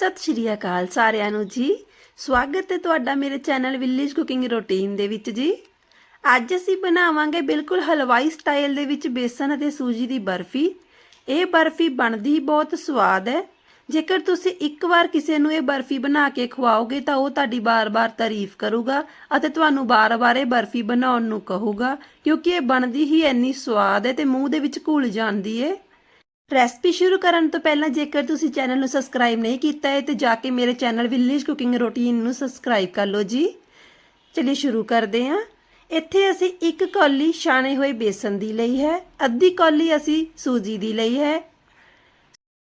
ਸਤਿ ਸ਼੍ਰੀ ਅਕਾਲ ਸਾਰਿਆਂ ਨੂੰ ਜੀ। ਸਵਾਗਤ ਹੈ ਤੁਹਾਡਾ ਮੇਰੇ ਚੈਨਲ ਵਿਲੇਜ ਕੁਕਿੰਗ ਰੂਟੀਨ ਦੇ ਵਿੱਚ ਜੀ। ਅੱਜ ਅਸੀਂ ਬਣਾਵਾਂਗੇ ਬਿਲਕੁਲ ਹਲਵਾਈ ਸਟਾਈਲ ਦੇ ਵਿੱਚ ਬੇਸਨ ਅਤੇ ਸੂਜੀ ਦੀ ਬਰਫੀ। ਇਹ ਬਰਫੀ ਬਣਦੀ ਬਹੁਤ ਸਵਾਦ ਹੈ। ਜੇਕਰ ਤੁਸੀਂ ਇੱਕ ਵਾਰ ਕਿਸੇ ਨੂੰ ਇਹ ਬਰਫੀ ਬਣਾ ਕੇ ਖਵਾਓਗੇ ਤਾਂ ਉਹ ਤੁਹਾਡੀ ਬਾਰ-ਬਾਰ ਤਾਰੀਫ ਕਰੂਗਾ ਅਤੇ ਤੁਹਾਨੂੰ ਬਾਰ-ਬਾਰ ਇਹ ਬਰਫੀ ਬਣਾਉਣ ਨੂੰ ਕਹੂਗਾ ਕਿਉਂਕਿ ਇਹ ਬਣਦੀ ਹੀ ਇੰਨੀ ਸਵਾਦ ਹੈ ਤੇ ਮੂੰਹ ਦੇ ਵਿੱਚ ਘੁਲ ਜਾਂਦੀ ਹੈ। ਰੈਸਪੀ ਸ਼ੁਰੂ ਕਰਨ ਤੋਂ ਪਹਿਲਾਂ ਜੇਕਰ ਤੁਸੀਂ ਚੈਨਲ ਨੂੰ ਸਬਸਕ੍ਰਾਈਬ ਨਹੀਂ ਕੀਤਾ ਹੈ, ਤੇ ਜਾ ਕੇ ਮੇਰੇ ਚੈਨਲ ਵਿਲੇਜ ਕੁਕਿੰਗ ਰੂਟੀਨ ਨੂੰ ਸਬਸਕ੍ਰਾਈਬ ਕਰ ਲਓ ਜੀ। ਚਲਿਏ ਸ਼ੁਰੂ ਕਰਦੇ ਹਾਂ। ਇੱਥੇ ਅਸੀਂ ਇੱਕ ਕੌਲੀ ਛਾਣੇ ਹੋਏ ਬੇਸਨ ਦੀ ਲਈ ਹੈ, ਅੱਧੀ ਕੌਲੀ ਅਸੀਂ ਸੂਜੀ ਦੀ ਲਈ ਹੈ,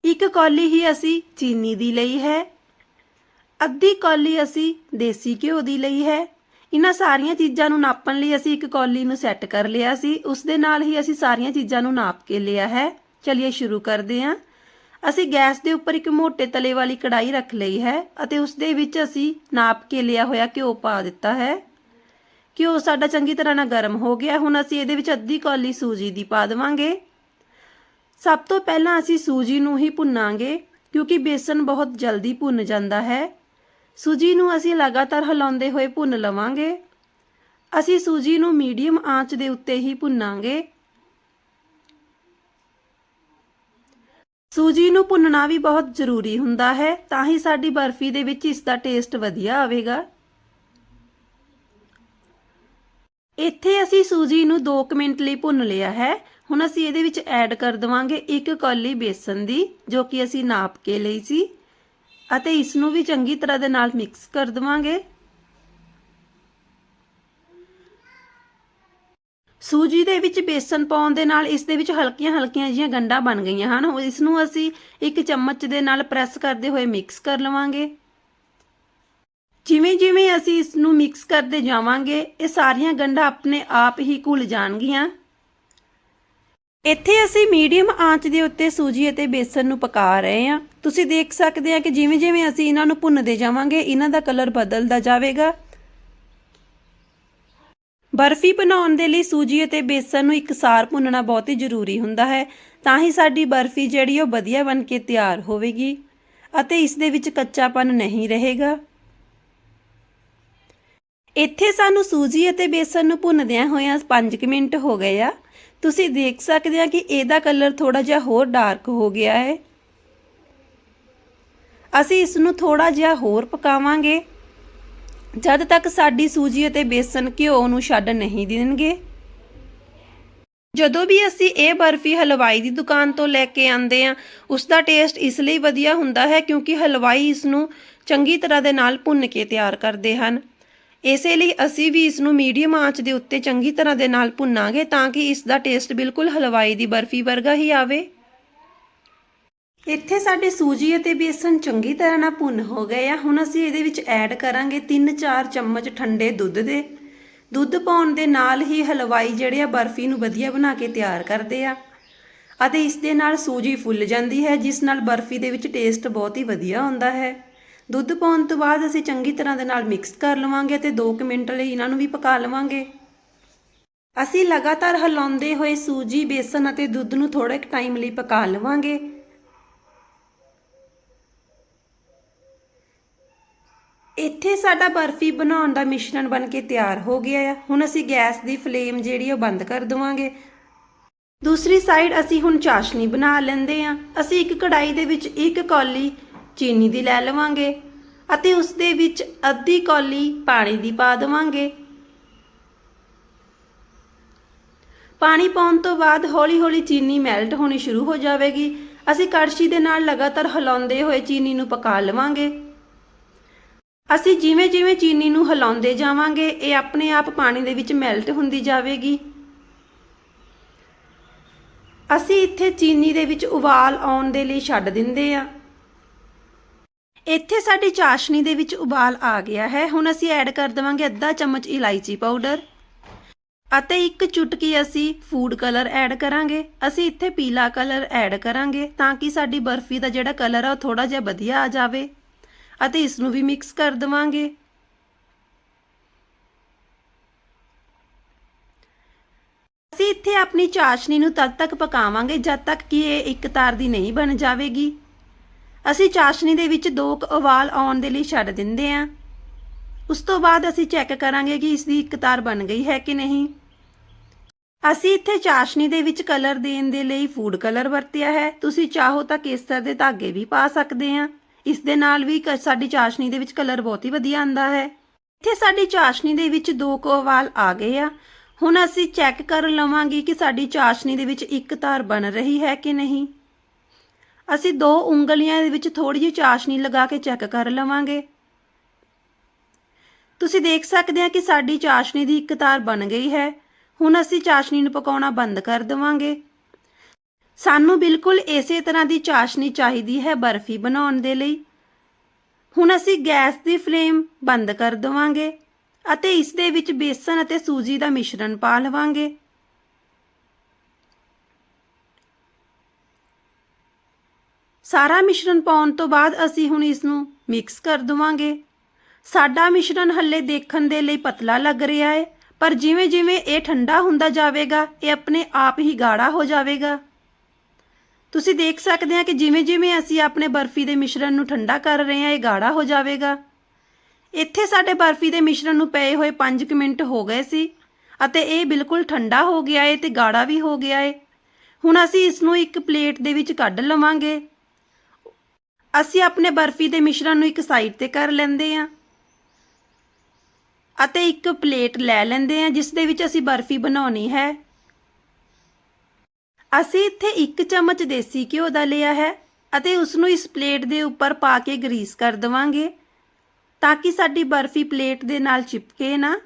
ਇੱਕ ਕੌਲੀ ਹੀ ਅਸੀਂ ਚੀਨੀ ਦੀ ਲਈ ਹੈ, ਅੱਧੀ ਕੌਲੀ ਅਸੀਂ ਦੇਸੀ ਘਿਓ ਦੀ ਲਈ ਹੈ। ਇਹਨਾਂ ਸਾਰੀਆਂ ਚੀਜ਼ਾਂ ਨੂੰ ਨਾਪਣ ਲਈ ਅਸੀਂ ਇੱਕ ਕੌਲੀ ਨੂੰ ਸੈੱਟ ਕਰ ਲਿਆ ਸੀ। ਉਸ ਦੇ ਨਾਲ ਹੀ ਅਸੀਂ ਸਾਰੀਆਂ ਚੀਜ਼ਾਂ ਨੂੰ ਨਾਪ ਕੇ ਲਿਆ ਹੈ। ਚਲਿਏ ਸ਼ੁਰੂ ਕਰਦੇ ਹਾਂ। ਅਸੀਂ ਗੈਸ ਦੇ ਉੱਪਰ ਇੱਕ ਮੋਟੇ ਤਲੇ ਵਾਲੀ ਕੜਾਈ ਰੱਖ ਲਈ ਹੈ ਅਤੇ ਉਸ ਦੇ ਵਿੱਚ ਅਸੀਂ ਨਾਪ ਕੇ ਲਿਆ ਹੋਇਆ ਘਿਓ ਪਾ ਦਿੱਤਾ ਹੈ। ਘਿਓ ਸਾਡਾ ਚੰਗੀ ਤਰ੍ਹਾਂ ਨਾਲ ਗਰਮ ਹੋ ਗਿਆ। ਹੁਣ ਅਸੀਂ ਇਹਦੇ ਵਿੱਚ ਅੱਧੀ ਕੌਲੀ ਸੂਜੀ ਦੀ ਪਾ ਦੇਵਾਂਗੇ। ਸਭ ਤੋਂ ਪਹਿਲਾਂ ਅਸੀਂ ਸੂਜੀ ਨੂੰ ਹੀ ਭੁੰਨਾਂਗੇ, ਕਿਉਂਕਿ ਬੇਸਨ ਬਹੁਤ ਜਲਦੀ ਭੁੰਨ ਜਾਂਦਾ ਹੈ। ਸੂਜੀ ਨੂੰ ਅਸੀਂ ਲਗਾਤਾਰ ਹਿਲਾਉਂਦੇ ਹੋਏ ਭੁੰਨ ਲਵਾਂਗੇ। ਅਸੀਂ ਸੂਜੀ ਨੂੰ ਮੀਡੀਅਮ ਆਂਚ ਦੇ ਉੱਤੇ ਹੀ ਭੁੰਨਾਂਗੇ। ਸੂਜੀ ਨੂੰ ਭੁੰਨਣਾ ਵੀ ਬਹੁਤ ਜ਼ਰੂਰੀ ਹੁੰਦਾ ਹੈ, ਤਾਂ ਹੀ ਸਾਡੀ ਬਰਫੀ ਦੇ ਵਿੱਚ ਇਸ ਦਾ ਟੇਸਟ ਵਧੀਆ ਆਵੇਗਾ। ਇੱਥੇ ਅਸੀਂ ਸੂਜੀ ਨੂੰ 2 ਮਿੰਟ ਲਈ ਭੁੰਨ ਲਿਆ ਹੈ। ਹੁਣ ਅਸੀਂ ਇਹਦੇ ਵਿੱਚ ਐਡ ਕਰ ਦਵਾਂਗੇ ਇੱਕ ਕੌਲੀ ਬੇਸਨ ਦੀ, ਜੋ ਕਿ ਅਸੀਂ ਨਾਪ ਕੇ ਲਈ ਸੀ। ਅਤੇ ਇਸ ਨੂੰ ਵੀ ਚੰਗੀ ਤਰ੍ਹਾਂ ਦੇ ਨਾਲ ਮਿਕਸ ਕਰ ਦਵਾਂਗੇ। ਸੂਜੀ ਦੇ ਵਿੱਚ ਬੇਸਨ ਪਾਉਣ ਦੇ ਨਾਲ ਇਸ ਦੇ ਵਿੱਚ ਹਲਕੀਆਂ ਹਲਕੀਆਂ ਜਿਹੀਆਂ ਗੰਢਾਂ ਬਣ ਗਈਆਂ ਹਨ। ਇਸ ਨੂੰ ਅਸੀਂ ਇੱਕ ਚਮਚ ਦੇ ਨਾਲ ਪ੍ਰੈਸ ਕਰਦੇ ਹੋਏ ਮਿਕਸ ਕਰ ਲਵਾਂਗੇ। ਜਿਵੇਂ ਜਿਵੇਂ ਅਸੀਂ ਇਸ ਨੂੰ ਮਿਕਸ ਕਰਦੇ ਜਾਵਾਂਗੇ, ਇਹ ਸਾਰੀਆਂ ਗੰਢਾਂ ਆਪਣੇ ਆਪ ਹੀ ਘੁਲ ਜਾਣਗੀਆਂ। ਇੱਥੇ ਅਸੀਂ ਮੀਡੀਅਮ ਆਂਚ ਦੇ ਉੱਤੇ ਸੂਜੀ ਅਤੇ ਬੇਸਨ ਨੂੰ ਪਕਾ ਰਹੇ ਹਾਂ। ਤੁਸੀਂ ਦੇਖ ਸਕਦੇ ਆ ਕਿ ਜਿਵੇਂ ਜਿਵੇਂ ਅਸੀਂ ਇਹਨਾਂ ਨੂੰ ਭੁੰਨਦੇ ਜਾਵਾਂਗੇ, ਇਹਨਾਂ ਦਾ ਕਲਰ ਬਦਲਦਾ ਜਾਵੇਗਾ। ਬਰਫੀ ਬਣਾਉਣ ਦੇ ਲਈ ਸੂਜੀ ਅਤੇ ਬੇਸਨ ਨੂੰ ਇੱਕਸਾਰ ਭੁੰਨਣਾ ਬਹੁਤ ਹੀ ਜ਼ਰੂਰੀ ਹੁੰਦਾ ਹੈ, ਤਾਂ ਹੀ ਸਾਡੀ ਬਰਫੀ ਜਿਹੜੀ ਉਹ ਵਧੀਆ ਬਣ ਕੇ ਤਿਆਰ ਹੋਵੇਗੀ ਅਤੇ ਇਸ ਦੇ ਵਿੱਚ ਕੱਚਾਪਨ ਨਹੀਂ ਰਹੇਗਾ। ਇੱਥੇ ਸਾਨੂੰ ਸੂਜੀ ਅਤੇ ਬੇਸਨ ਨੂੰ ਭੁੰਨਦਿਆਂ ਹੋਇਆਂ 5 ਮਿੰਟ ਹੋ ਗਏ ਆ। ਤੁਸੀਂ ਦੇਖ ਸਕਦੇ ਆ ਕਿ ਇਹਦਾ ਕਲਰ ਥੋੜਾ ਜਿਹਾ ਹੋਰ ਡਾਰਕ ਹੋ ਗਿਆ ਹੈ। ਅਸੀਂ ਇਸ ਨੂੰ ਥੋੜਾ ਜਿਹਾ ਹੋਰ ਪਕਾਵਾਂਗੇ। ਜਦ ਤੱਕ ਸਾਡੀ ਸੂਜੀ ਅਤੇ ਬੇਸਨ ਘਿਓ ਨੂੰ ਛੱਡ ਨਹੀਂ ਦੇਣਗੇ। ਜਦੋਂ ਵੀ ਅਸੀਂ ਇਹ ਬਰਫੀ ਹਲਵਾਈ ਦੀ ਦੁਕਾਨ ਤੋਂ ਲੈ ਕੇ ਆਂਦੇ ਆ ਉਸ ਦਾ ਟੇਸਟ ਇਸ ਲਈ ਵਧੀਆ ਹੁੰਦਾ ਹੈ ਕਿਉਂਕਿ ਹਲਵਾਈ ਇਸ ਨੂੰ ਚੰਗੀ ਤਰ੍ਹਾਂ ਦੇ ਨਾਲ ਭੁੰਨ ਕੇ ਤਿਆਰ ਕਰਦੇ ਹਨ। ਇਸੇ ਲਈ ਅਸੀਂ ਵੀ ਇਸ ਨੂੰ ਮੀਡੀਅਮ ਆਂਚ ਦੇ ਉੱਤੇ ਚੰਗੀ ਤਰ੍ਹਾਂ ਦੇ ਨਾਲ ਭੁੰਨਾਂਗੇ ਤਾਂ ਕਿ ਇਸ ਦਾ ਟੇਸਟ ਬਿਲਕੁਲ ਹਲਵਾਈ ਦੀ ਬਰਫੀ ਵਰਗਾ ਹੀ ਆਵੇ। ਇੱਥੇ ਸਾਡੇ ਸੂਜੀ ਅਤੇ ਬੇਸਨ ਚੰਗੀ ਤਰ੍ਹਾਂ ਨਾਲ ਭੁੰਨ ਹੋ ਗਏ ਆ। ਹੁਣ ਅਸੀਂ ਇਹਦੇ ਵਿੱਚ ਐਡ ਕਰਾਂਗੇ 3-4 ਚਮਚ ਠੰਡੇ ਦੁੱਧ ਦੇ। ਦੁੱਧ ਪਾਉਣ ਦੇ ਨਾਲ ਹੀ ਹਲਵਾਈ ਜਿਹੜੇ ਆ ਬਰਫੀ ਨੂੰ ਵਧੀਆ ਬਣਾ ਕੇ ਤਿਆਰ ਕਰਦੇ ਆ। ਅਤੇ ਇਸ ਦੇ ਨਾਲ ਸੂਜੀ ਫੁੱਲ ਜਾਂਦੀ ਹੈ, ਜਿਸ ਨਾਲ ਬਰਫੀ ਦੇ ਵਿੱਚ ਟੇਸਟ ਬਹੁਤ ਹੀ ਵਧੀਆ ਆਉਂਦਾ ਹੈ। ਦੁੱਧ ਪਾਉਣ ਤੋਂ ਬਾਅਦ ਅਸੀਂ ਚੰਗੀ ਤਰ੍ਹਾਂ ਦੇ ਨਾਲ ਮਿਕਸ ਕਰ ਲਵਾਂਗੇ ਤੇ 2 ਮਿੰਟ ਲਈ ਇਹਨਾਂ ਨੂੰ ਵੀ ਪਕਾ ਲਵਾਂਗੇ। ਅਸੀਂ ਲਗਾਤਾਰ ਹਿਲਾਉਂਦੇ ਹੋਏ ਸੂਜੀ, ਬੇਸਨ ਅਤੇ ਦੁੱਧ ਨੂੰ ਥੋੜਾ ਇੱਕ ਟਾਈਮ ਲਈ ਪਕਾ ਲਵਾਂਗੇ। ਇੱਥੇ ਸਾਡਾ ਬਰਫੀ ਬਣਾਉਣ ਦਾ ਮਿਸ਼ਰਣ ਬਣ ਕੇ ਤਿਆਰ ਹੋ ਗਿਆ ਆ। ਹੁਣ ਅਸੀਂ ਗੈਸ ਦੀ ਫਲੇਮ ਜਿਹੜੀ ਉਹ ਬੰਦ ਕਰ ਦਵਾਂਗੇ। ਦੂਸਰੀ ਸਾਈਡ ਅਸੀਂ ਹੁਣ ਚਾਸ਼ਨੀ ਬਣਾ ਲੈਂਦੇ ਆ। ਅਸੀਂ ਇੱਕ ਕੜਾਈ ਦੇ ਵਿੱਚ ਇੱਕ ਕੌਲੀ ਚੀਨੀ ਦੀ ਲੈ ਲਵਾਂਗੇ ਅਤੇ ਉਸ ਦੇ ਵਿੱਚ ਅੱਧੀ ਕੌਲੀ ਪਾਣੀ ਦੀ ਪਾ ਦੇਵਾਂਗੇ। ਪਾਣੀ ਪਾਉਣ ਤੋਂ ਬਾਅਦ ਹੌਲੀ-ਹੌਲੀ ਚੀਨੀ ਮੈਲਟ ਹੋਣੀ ਸ਼ੁਰੂ ਹੋ ਜਾਵੇਗੀ। ਅਸੀਂ ਕੜਛੀ ਦੇ ਨਾਲ ਲਗਾਤਾਰ ਹਿਲਾਉਂਦੇ ਹੋਏ ਚੀਨੀ ਨੂੰ ਪਕਾ ਲਵਾਂਗੇ। ਅਸੀਂ ਜਿਵੇਂ-ਜਿਵੇਂ ਚੀਨੀ ਨੂੰ ਹਿਲਾਉਂਦੇ ਜਾਵਾਂਗੇ, ਇਹ ਆਪਣੇ ਆਪ ਪਾਣੀ ਦੇ ਵਿੱਚ ਮੈਲਟ ਹੁੰਦੀ ਜਾਵੇਗੀ। ਅਸੀਂ ਇੱਥੇ ਚੀਨੀ ਦੇ ਵਿੱਚ ਉਬਾਲ ਆਉਣ ਦੇ ਲਈ ਛੱਡ ਦਿੰਦੇ ਆ ਇੱਥੇ ਸਾਡੀ ਚਾਸ਼ਨੀ ਦੇ ਵਿੱਚ ਉਬਾਲ ਆ ਗਿਆ ਹੈ। ਹੁਣ ਅਸੀਂ ਐਡ ਕਰ ਦਵਾਂਗੇ ਅੱਧਾ ਚਮਚ ਇਲਾਇਚੀ ਪਾਊਡਰ ਅਤੇ ਇੱਕ ਚੁਟਕੀ ਅਸੀਂ ਫੂਡ ਕਲਰ ਐਡ ਕਰਾਂਗੇ। ਅਸੀਂ ਇੱਥੇ ਪੀਲਾ ਕਲਰ ਐਡ ਕਰਾਂਗੇ ਤਾਂ ਕਿ ਸਾਡੀ ਬਰਫੀ ਦਾ ਜਿਹੜਾ ਕਲਰ ਆ ਉਹ ਥੋੜਾ ਜਿਹਾ ਵਧੀਆ ਆ ਜਾਵੇ। ਅਤੇ ਇਸ ਨੂੰ ਵੀ ਮਿਕਸ ਕਰ ਦਵਾਂਗੇ। ਅਸੀਂ ਇੱਥੇ ਆਪਣੀ ਚਾਸ਼ਨੀ ਨੂੰ ਤਦ ਤੱਕ ਪਕਾਵਾਂਗੇ ਜਦ ਤੱਕ ਕਿ ਇਹ ਇੱਕ ਤਾਰ ਦੀ ਨਹੀਂ ਬਣ ਜਾਵੇਗੀ। ਅਸੀਂ ਚਾਸ਼ਨੀ ਦੇ ਵਿੱਚ ਦੋ ਕੁ ਉਬਾਲ ਆਉਣ ਦੇ ਲਈ ਛੱਡ ਦਿੰਦੇ ਹਾਂ। ਉਸ ਤੋਂ ਬਾਅਦ ਅਸੀਂ ਚੈੱਕ ਕਰਾਂਗੇ ਕਿ ਇਸ ਦੀ ਇੱਕ ਤਾਰ ਬਣ ਗਈ ਹੈ ਕਿ ਨਹੀਂ। ਅਸੀਂ ਇੱਥੇ ਚਾਸ਼ਨੀ ਦੇ ਵਿੱਚ ਕਲਰ ਦੇਣ ਦੇ ਲਈ ਫੂਡ ਕਲਰ ਵਰਤਿਆ ਹੈ। ਤੁਸੀਂ ਚਾਹੋ ਤਾਂ ਕੇਸਰ ਦੇ ਧਾਗੇ ਵੀ ਪਾ ਸਕਦੇ ਆ ਇਸ ਦੇ ਨਾਲ ਵੀ ਕ- ਸਾਡੀ ਚਾਸ਼ਨੀ ਦੇ ਵਿੱਚ ਕਲਰ ਬਹੁਤ ਹੀ ਵਧੀਆ ਆਂਦਾ ਹੈ। ਇੱਥੇ ਸਾਡੀ ਚਾਸ਼ਨੀ ਦੇ ਵਿੱਚ ਦੋ ਕੋਵਾਲ ਆ ਗਏ ਆ। ਹੁਣ ਅਸੀਂ ਚੈੱਕ ਕਰ ਲਵਾਂਗੇ ਕਿ ਸਾਡੀ ਚਾਸ਼ਨੀ ਦੇ ਵਿੱਚ ਇੱਕ ਤਾਰ ਬਣ ਰਹੀ ਹੈ ਕਿ ਨਹੀਂ। ਅਸੀਂ ਦੋ ਉਂਗਲੀਆਂ ਦੇ ਵਿੱਚ ਥੋੜੀ ਜਿਹੀ ਚਾਸ਼ਨੀ ਲਗਾ ਕੇ ਚੈੱਕ ਕਰ ਲਵਾਂਗੇ। ਤੁਸੀਂ ਦੇਖ ਸਕਦੇ ਆ ਕਿ ਸਾਡੀ ਚਾਸ਼ਨੀ ਦੀ ਇੱਕ ਤਾਰ ਬਣ ਗਈ ਹੈ। ਹੁਣ ਅਸੀਂ ਚਾਸ਼ਨੀ ਨੂੰ ਪਕਾਉਣਾ ਬੰਦ ਕਰ ਦੇਵਾਂਗੇ। ਸਾਨੂੰ ਬਿਲਕੁਲ ਇਸੇ ਤਰ੍ਹਾਂ ਦੀ ਚਾਸ਼ਨੀ ਚਾਹੀਦੀ ਹੈ ਬਰਫੀ ਬਣਾਉਣ ਦੇ ਲਈ। ਹੁਣ ਅਸੀਂ ਗੈਸ ਦੀ ਫਲੇਮ ਬੰਦ ਕਰ ਦੇਵਾਂਗੇ ਅਤੇ ਇਸ ਦੇ ਵਿੱਚ ਬੇਸਨ ਅਤੇ ਸੂਜੀ ਦਾ ਮਿਸ਼ਰਣ ਪਾ ਲਵਾਂਗੇ। ਸਾਰਾ ਮਿਸ਼ਰਣ ਪਾਉਣ ਤੋਂ ਬਾਅਦ ਅਸੀਂ ਹੁਣ ਇਸ ਨੂੰ ਮਿਕਸ ਕਰ ਦਵਾਂਗੇ। ਸਾਡਾ ਮਿਸ਼ਰਣ ਹੱਲੇ ਦੇਖਣ ਦੇ ਲਈ ਪਤਲਾ ਲੱਗ ਰਿਹਾ ਹੈ, ਪਰ ਜਿਵੇਂ ਜਿਵੇਂ ਇਹ ਠੰਡਾ ਹੁੰਦਾ ਜਾਵੇਗਾ, ਇਹ ਆਪਣੇ ਆਪ ਹੀ ਗਾੜਾ ਹੋ ਜਾਵੇਗਾ। ਤੁਸੀਂ ਦੇਖ ਸਕਦੇ ਹਾਂ ਕਿ ਜਿਵੇਂ ਜਿਵੇਂ ਅਸੀਂ ਆਪਣੇ ਬਰਫੀ ਦੇ ਮਿਸ਼ਰਣ ਨੂੰ ਠੰਡਾ ਕਰ ਰਹੇ ਹਾਂ, ਇਹ ਗਾੜਾ ਹੋ ਜਾਵੇਗਾ। ਇੱਥੇ ਸਾਡੇ ਬਰਫੀ ਦੇ ਮਿਸ਼ਰਣ ਨੂੰ ਪਏ ਹੋਏ 5 ਮਿੰਟ ਹੋ ਗਏ ਸੀ ਅਤੇ ਇਹ ਬਿਲਕੁਲ ਠੰਡਾ ਹੋ ਗਿਆ ਹੈ ਤੇ ਗਾੜਾ ਵੀ ਹੋ ਗਿਆ ਹੈ ਹੁਣ ਅਸੀਂ ਇਸ ਨੂੰ ਇੱਕ ਪਲੇਟ ਦੇ ਵਿੱਚ ਕੱਢ ਲਵਾਂਗੇ। ਅਸੀਂ ਆਪਣੇ ਬਰਫੀ ਦੇ ਮਿਸ਼ਰਣ ਨੂੰ ਇੱਕ ਸਾਈਡ ਤੇ ਕਰ ਲੈਂਦੇ ਹਾਂ ਅਤੇ ਇੱਕ ਪਲੇਟ ਲੈ ਲੈਂਦੇ ਹਾਂ, ਜਿਸ ਦੇ ਵਿੱਚ ਅਸੀਂ ਬਰਫੀ ਬਣਾਉਣੀ ਹੈ। ਅਸੀਂ ਇੱਥੇ ਇੱਕ ਚਮਚ ਦੇਸੀ ਘਿਓ ਦਾ ਲਿਆ ਹੈ ਅਤੇ ਉਸ ਨੂੰ ਇਸ ਪਲੇਟ ਦੇ ਉੱਪਰ ਪਾ ਕੇ ਗਰੀਸ ਕਰ ਦਵਾਂਗੇ ਤਾਂ ਕਿ ਸਾਡੀ ਬਰਫੀ ਪਲੇਟ ਦੇ ਨਾਲ ਚਿਪਕੇ ਨਾ।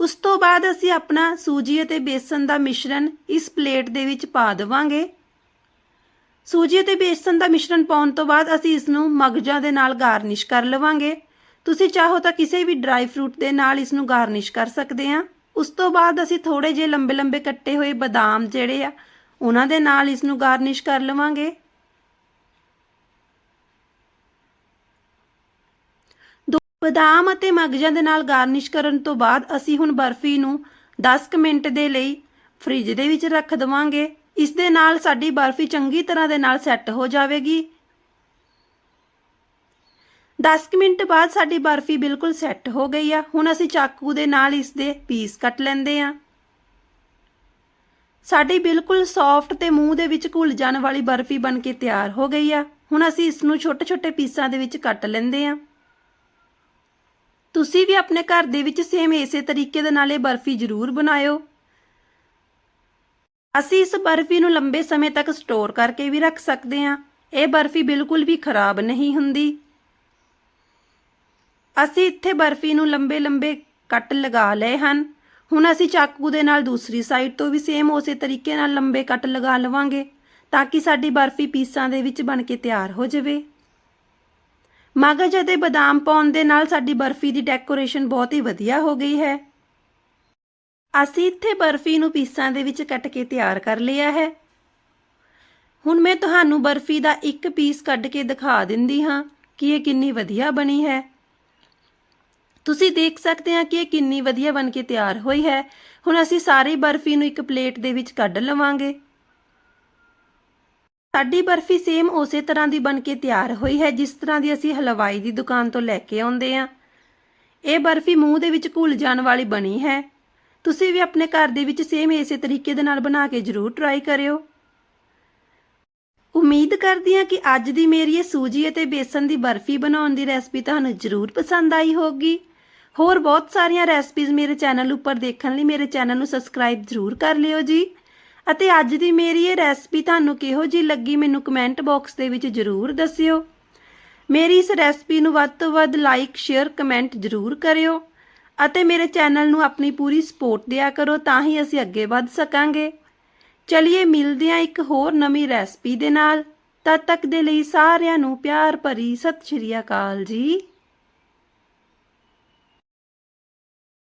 ਉਸ ਤੋਂ ਬਾਅਦ ਅਸੀਂ ਆਪਣਾ ਸੂਜੀ ਅਤੇ ਬੇਸਨ ਦਾ ਮਿਸ਼ਰਣ ਇਸ ਪਲੇਟ ਦੇ ਵਿੱਚ ਪਾ ਦੇਵਾਂਗੇ। ਸੂਜੀ ਅਤੇ ਬੇਸਨ ਦਾ ਮਿਸ਼ਰਣ ਪਾਉਣ ਤੋਂ ਬਾਅਦ ਅਸੀਂ ਇਸ ਨੂੰ ਮਗਜਾਂ ਦੇ ਨਾਲ ਗਾਰਨਿਸ਼ ਕਰ ਲਵਾਂਗੇ। ਤੁਸੀਂ ਚਾਹੋ ਤਾਂ ਕਿਸੇ ਵੀ ਡਰਾਈ ਫਰੂਟ ਦੇ ਨਾਲ ਇਸ ਨੂੰ ਗਾਰਨਿਸ਼ ਕਰ ਸਕਦੇ ਹਾਂ। ਉਸ ਤੋਂ ਬਾਅਦ ਅਸੀਂ ਥੋੜੇ ਜਿਹੇ ਲੰਬੇ ਲੰਬੇ ਕੱਟੇ ਹੋਏ ਬਦਾਮ ਜਿਹੜੇ ਆ, ਉਹਨਾਂ ਦੇ ਨਾਲ ਇਸ ਨੂੰ ਗਾਰਨਿਸ਼ ਕਰ ਲਵਾਂਗੇ। ਦੋ ਬਦਾਮ ਅਤੇ ਮਗਜਾਂ ਦੇ ਨਾਲ ਗਾਰਨਿਸ਼ ਕਰਨ ਤੋਂ ਬਾਅਦ ਅਸੀਂ ਹੁਣ ਬਰਫੀ ਨੂੰ 10 ਕੁ ਮਿੰਟ ਦੇ ਲਈ ਫ੍ਰਿਜ ਦੇ ਵਿੱਚ ਰੱਖ ਦਵਾਂਗੇ। ਇਸ ਦੇ ਨਾਲ ਸਾਡੀ ਬਰਫੀ ਚੰਗੀ ਤਰ੍ਹਾਂ ਦੇ ਨਾਲ ਸੈੱਟ ਹੋ ਜਾਵੇਗੀ। 10 ਕੁ ਮਿੰਟ ਬਾਅਦ ਸਾਡੀ ਬਰਫੀ ਬਿਲਕੁਲ ਸੈੱਟ ਹੋ ਗਈ ਆ। ਹੁਣ ਅਸੀਂ ਚਾਕੂ ਦੇ ਨਾਲ ਇਸ ਦੇ ਪੀਸ ਕੱਟ ਲੈਂਦੇ ਆ। ਸਾਡੀ ਬਿਲਕੁਲ ਸੌਫਟ ਤੇ ਮੂੰਹ ਦੇ ਵਿੱਚ ਘੁਲ ਜਾਣ ਵਾਲੀ ਬਰਫੀ ਬਣ ਕੇ ਤਿਆਰ ਹੋ ਗਈ ਆ। ਹੁਣ ਅਸੀਂ ਇਸ ਨੂੰ ਛੋਟੇ-ਛੋਟੇ ਪੀਸਾਂ ਦੇ ਵਿੱਚ ਕੱਟ ਲੈਂਦੇ ਆ। ਤੁਸੀਂ ਵੀ ਆਪਣੇ ਘਰ ਦੇ ਵਿੱਚ ਸੇਮ ਇਸੇ ਤਰੀਕੇ ਦੇ ਨਾਲ ਇਹ ਬਰਫੀ ਜ਼ਰੂਰ ਬਣਾਇਓ। ਅਸੀਂ ਇਸ ਬਰਫੀ ਨੂੰ ਲੰਬੇ ਸਮੇਂ ਤੱਕ ਸਟੋਰ ਕਰਕੇ ਵੀ ਰੱਖ ਸਕਦੇ ਹਾਂ ਇਹ ਬਰਫੀ ਬਿਲਕੁਲ ਵੀ ਖਰਾਬ ਨਹੀਂ ਹੁੰਦੀ। ਅਸੀਂ ਇੱਥੇ ਬਰਫੀ ਨੂੰ ਲੰਬੇ ਲੰਬੇ ਕੱਟ ਲਗਾ ਲਏ ਹਨ। ਹੁਣ ਅਸੀਂ ਚਾਕੂ ਦੇ ਨਾਲ ਦੂਸਰੀ ਸਾਈਡ ਤੋਂ ਵੀ ਸੇਮ ਉਸੇ ਤਰੀਕੇ ਨਾਲ ਲੰਬੇ ਕੱਟ ਲਗਾ ਲਵਾਂਗੇ ਤਾਂ ਕਿ ਸਾਡੀ ਬਰਫੀ ਪੀਸਾਂ ਦੇ ਵਿੱਚ ਬਣ ਕੇ ਤਿਆਰ ਹੋ ਜਾਵੇ। ਮਗਜ ਅਤੇ ਬਦਾਮ ਪਾਉਣ ਦੇ ਨਾਲ ਸਾਡੀ ਬਰਫੀ ਦੀ ਡੈਕੋਰੇਸ਼ਨ ਬਹੁਤ ਹੀ ਵਧੀਆ ਹੋ ਗਈ ਹੈ। ਅਸੀਂ ਇੱਥੇ ਬਰਫੀ ਨੂੰ ਪੀਸਾਂ ਦੇ ਵਿੱਚ ਕੱਟ ਕੇ ਤਿਆਰ ਕਰ ਲਿਆ ਹੈ। ਹੁਣ ਮੈਂ ਤੁਹਾਨੂੰ ਬਰਫੀ ਦਾ ਇੱਕ ਪੀਸ ਕੱਢ ਕੇ ਦਿਖਾ ਦਿੰਦੀ ਹਾਂ ਕਿ ਇਹ ਕਿੰਨੀ ਵਧੀਆ ਬਣੀ ਹੈ। ਤੁਸੀਂ ਦੇਖ ਸਕਦੇ ਹਾਂ ਕਿ ਇਹ ਕਿੰਨੀ ਵਧੀਆ ਬਣ ਕੇ ਤਿਆਰ ਹੋਈ ਹੈ। ਹੁਣ ਅਸੀਂ ਸਾਰੀ ਬਰਫੀ ਨੂੰ ਇੱਕ ਪਲੇਟ ਦੇ ਵਿੱਚ ਕੱਢ ਲਵਾਂਗੇ। ਸਾਡੀ ਬਰਫੀ ਸੇਮ ਉਸੇ ਤਰ੍ਹਾਂ ਦੀ ਬਣ ਕੇ ਤਿਆਰ ਹੋਈ ਹੈ ਜਿਸ ਤਰ੍ਹਾਂ ਦੀ ਅਸੀਂ ਹਲਵਾਈ ਦੀ ਦੁਕਾਨ ਤੋਂ ਲੈ ਕੇ ਆਉਂਦੇ ਹਾਂ। ਇਹ ਬਰਫੀ ਮੂੰਹ ਦੇ ਵਿੱਚ ਘੁਲ ਜਾਣ ਵਾਲੀ ਬਣੀ ਹੈ। ਤੁਸੀਂ ਵੀ ਆਪਣੇ ਘਰ ਦੇ ਵਿੱਚ ਸੇਮ ਇਸੇ ਤਰੀਕੇ ਦੇ ਨਾਲ ਬਣਾ ਕੇ ਜ਼ਰੂਰ ਟਰਾਈ ਕਰਿਓ। ਉਮੀਦ ਕਰਦੀ ਹਾਂ ਕਿ ਅੱਜ ਦੀ ਮੇਰੀ ਇਹ ਸੂਜੀ ਅਤੇ ਬੇਸਨ ਦੀ ਬਰਫੀ ਬਣਾਉਣ ਦੀ ਰੈਸਪੀ ਤੁਹਾਨੂੰ ਜ਼ਰੂਰ ਪਸੰਦ ਆਈ ਹੋਗੀ ਹੋਰ ਬਹੁਤ ਸਾਰੀਆਂ ਰੈਸਪੀਜ਼ ਮੇਰੇ ਚੈਨਲ ਉੱਪਰ ਦੇਖਣ ਲਈ ਮੇਰੇ ਚੈਨਲ ਨੂੰ ਸਬਸਕ੍ਰਾਈਬ ਜ਼ਰੂਰ ਕਰ ਲਿਓ ਜੀ। ਅਤੇ ਅੱਜ ਦੀ ਮੇਰੀ ਇਹ ਰੈਸਪੀ ਤੁਹਾਨੂੰ ਕਿਹੋ ਜੀ ਲੱਗੀ ਮੈਨੂੰ ਕਮੈਂਟ ਬਾਕਸ ਦੇ ਵਿੱਚ ਜ਼ਰੂਰ ਦੱਸਿਓ। ਮੇਰੀ ਇਸ ਰੈਸਪੀ ਨੂੰ ਵੱਧ ਤੋਂ ਵੱਧ ਲਾਈਕ ਸ਼ੇਅਰ ਕਮੈਂਟ ਜ਼ਰੂਰ ਕਰਿਓ। ਅਤੇ ਮੇਰੇ ਚੈਨਲ ਨੂੰ ਆਪਣੀ ਪੂਰੀ ਸਪੋਰਟ ਦਿਆ ਕਰੋ ਤਾਂ ਹੀ ਅਸੀਂ ਅੱਗੇ ਵੱਧ ਸਕਾਂਗੇ। ਚਲਿਏ ਮਿਲਦੇ ਹਾਂ ਇੱਕ ਹੋਰ ਨਵੀਂ ਰੈਸਪੀ ਦੇ ਨਾਲ। ਤਦ ਤੱਕ ਦੇ ਲਈ ਸਾਰਿਆਂ ਨੂੰ ਪਿਆਰ ਭਰੀ ਸਤਿ ਸ਼੍ਰੀ ਅਕਾਲ ਜੀ।